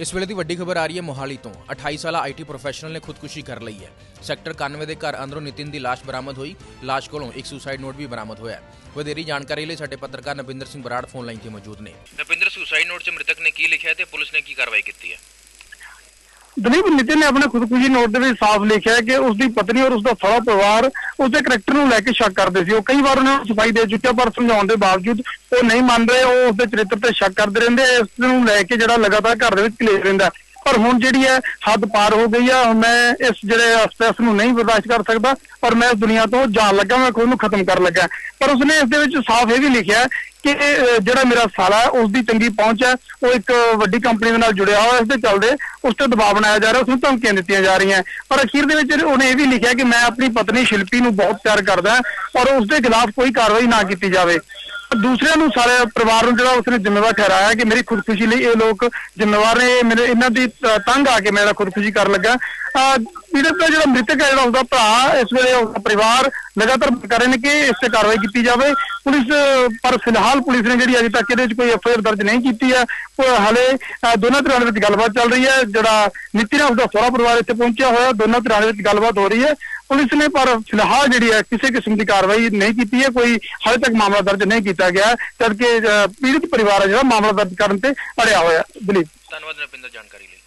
ਇਸ ਵੇਲੇ ਦੀ ਵੱਡੀ ਖਬਰ ਆ ਰਹੀ ਹੈ ਮੋਹਾਲੀ ਤੋਂ। 28 ਸਾਲਾ ਆਈਟੀ ਪ੍ਰੋਫੈਸ਼ਨਲ ਨੇ ਖੁਦਕੁਸ਼ੀ ਕਰ ਲਈ ਹੈ। ਸੈਕਟਰ 91 ਦੇ ਘਰ ਅੰਦਰੋਂ ਨਿਤਿਨ ਦੀ ਲਾਸ਼ ਬਰਾਮਦ ਹੋਈ। ਲਾਸ਼ ਕੋਲੋਂ ਇੱਕ ਸੁਸਾਈਡ ਨੋਟ ਵੀ ਬਰਾਮਦ ਹੋਇਆ ਵਧੇਰੀ ਜਾਣਕਾਰੀ ਲਈ ਸਾਡੇ ਪੱਤਰਕਾਰ ਨਵਿੰਦਰ ਸਿੰਘ ਬਰਾੜ ਫੋਨ ਲਾਈਨ ਤੇ ਮੌਜੂਦ ਨੇ। ਨਵਿੰਦਰ, ਸੁਸਾਈਡ ਨੋਟ 'ਚ ਮ੍ਰਿਤਕ ਨੇ ਕੀ ਲਿਖਿਆ ਤੇ ਪੁਲਿਸ ਨੇ ਕੀ ਕਾਰਵਾਈ ਕੀਤੀ ਹੈ? ਦਲੀਪ ਨਿਤਿਨ ਨੇ ਆਪਣੇ ਖੁਦਕੁਸ਼ੀ ਨੋਟ ਦੇ ਵਿੱਚ ਸਾਫ਼ ਲਿਖਿਆ ਕਿ ਉਸ ਦੀ ਪਤਨੀ ਔਰ ਉਸ ਦਾ ਸਾਰਾ ਪਰਿਵਾਰ ਉਸ ਦੇ ਕਰੈਕਟਰ ਨੂੰ ਲੈ ਕੇ ਸ਼ੱਕ ਕਰਦੇ ਸੀ। ਉਹ ਕਈ ਵਾਰ ਉਹਨਾਂ ਨੂੰ ਸਫ਼ਾਈ ਦੇ ਚੁੱਕਿਆ ਪਰ ਸਮਝਾਉਣ ਦੇ ਬਾਵਜੂਦ ਉਹ ਨਹੀਂ ਮੰਨ ਰਹੇ, ਉਹ ਉਸ ਦੇ ਚਰਿੱਤਰ ਤੇ ਸ਼ੱਕ ਕਰਦੇ ਰਹਿੰਦੇ ਇਸ ਨੂੰ ਲੈ ਕੇ ਜਿਹੜਾ ਲਗਾਤਾਰ ਘਰ ਦੇ ਵਿੱਚ ਕਲੇਸ਼ ਰਹਿੰਦਾ ਪਰ ਹੁਣ ਜਿਹੜੀ ਹੈ ਹੱਦ ਪਾਰ ਹੋ ਗਈ ਆ, ਮੈਂ ਇਸ ਜਿਹੜੇ ਸਟ੍ਰੈਸ ਨੂੰ ਨਹੀਂ ਬਰਦਾਸ਼ਤ ਕਰ ਸਕਦਾ ਔਰ ਮੈਂ ਇਸ ਦੁਨੀਆ ਤੋਂ ਜਾਣ ਲੱਗਾ, ਮੈਂ ਖੁਦ ਨੂੰ ਖਤਮ ਕਰਨ ਲੱਗਾ। ਪਰ ਉਸਨੇ ਇਸ ਦੇ ਵਿੱਚ ਸਾਫ਼ ਇਹ ਵੀ ਲਿਖਿਆ ਕਿ ਜਿਹੜਾ ਮੇਰਾ ਸਾਲਾ ਹੈ ਉਸ ਦੀ ਚੰਗੀ ਪਹੁੰਚ ਹੈ, ਉਹ ਇੱਕ ਵੱਡੀ ਕੰਪਨੀ ਦੇ ਨਾਲ ਜੁੜਿਆ ਹੋਇਆ, ਇਸ ਦੇ ਚੱਲਦੇ ਉਸ ਤੇ ਦਬਾਅ ਬਣਾਇਆ ਜਾ ਰਿਹਾ ਉਸ ਨੂੰ ਧਮਕੀਆਂ ਦਿੱਤੀਆਂ ਜਾ ਰਹੀਆਂ। ਪਰ ਅਖੀਰ ਦੇ ਵਿੱਚ ਉਹਨੇ ਇਹ ਵੀ ਲਿਖਿਆ ਕਿ ਮੈਂ ਆਪਣੀ ਪਤਨੀ ਸ਼ਿਲਪੀ ਨੂੰ ਬਹੁਤ ਪਿਆਰ ਕਰਦਾ ਔਰ ਉਸ ਦੇ ਖਿਲਾਫ ਕੋਈ ਕਾਰਵਾਈ ਨਾ ਕੀਤੀ ਜਾਵੇ। ਦੂਸਰਿਆਂ ਨੂੰ ਸਾਰੇ ਪਰਿਵਾਰ ਨੂੰ ਜਿਹੜਾ ਉਸਨੇ ਜ਼ਿੰਮੇਵਾਰ ਠਹਿਰਾਇਆ ਕਿ ਮੇਰੀ ਖੁਦਕੁਸ਼ੀ ਲਈ ਇਹ ਲੋਕ ਜ਼ਿੰਮੇਵਾਰ ਨੇ ਮੇਰੇ ਇਹਨਾਂ ਦੀ ਤੰਗ ਆ ਕੇ ਮੇਰਾ ਖੁਦਕੁਸ਼ੀ ਕਰਨ ਲੱਗਾ। ਪੀੜਤ ਦਾ ਜਿਹੜਾ ਮ੍ਰਿਤਕ ਹੈ, ਜਿਹੜਾ ਉਸਦਾ ਭਰਾ, ਇਸ ਵੇਲੇ ਉਸਦਾ ਪਰਿਵਾਰ ਲਗਾਤਾਰ ਕਰ ਰਹੇ ਨੇ ਕਿ ਇਸ ਤੇ ਕਾਰਵਾਈ ਕੀਤੀ ਜਾਵੇ। ਪੁਲਿਸ, ਪਰ ਫਿਲਹਾਲ ਪੁਲਿਸ ਨੇ ਜਿਹੜੀ ਅਜੇ ਤੱਕ ਇਹਦੇ ਵਿੱਚ ਕੋਈ ਐਫਆਈਆਰ ਦਰਜ ਨਹੀਂ ਕੀਤੀ ਹੈ। ਉਹ ਹਲੇ ਦੋਨਾਂ ਧਿਰਾਂ ਦੇ ਵਿੱਚ ਗੱਲਬਾਤ ਚੱਲ ਰਹੀ ਹੈ। ਜਿਹੜਾ ਨੀਤੀ ਨਾਲ ਉਸਦਾ ਸਹੁਰਾ ਪਰਿਵਾਰ ਇੱਥੇ ਪਹੁੰਚਿਆ ਹੋਇਆ, ਦੋਨਾਂ ਧਿਰਾਂ ਦੇ ਵਿੱਚ ਗੱਲਬਾਤ ਹੋ ਰਹੀ ਹੈ। ਪੁਲਿਸ ਨੇ ਪਰ ਫਿਲਹਾਲ ਜਿਹੜੀ ਹੈ ਕਿਸੇ ਕਿਸਮ ਦੀ ਕਾਰਵਾਈ ਨਹੀਂ ਕੀਤੀ ਹੈ। ਕੋਈ ਹਾਲੇ ਤੱਕ ਮਾਮਲਾ ਦਰਜ ਨਹੀਂ ਕੀਤਾ ਗਿਆ। ਜਦਕਿ ਅਹ, ਪੀੜਤ ਪਰਿਵਾਰ ਹੈ ਜਿਹੜਾ ਮਾਮਲਾ ਦਰਜ ਕਰਨ ਤੇ ਅੜਿਆ ਹੋਇਆ ਦਲੀਪ ਧੰਨਵਾਦ ਨਵਿੰਦਰ ਜਾਣਕਾਰੀ ਲਈ।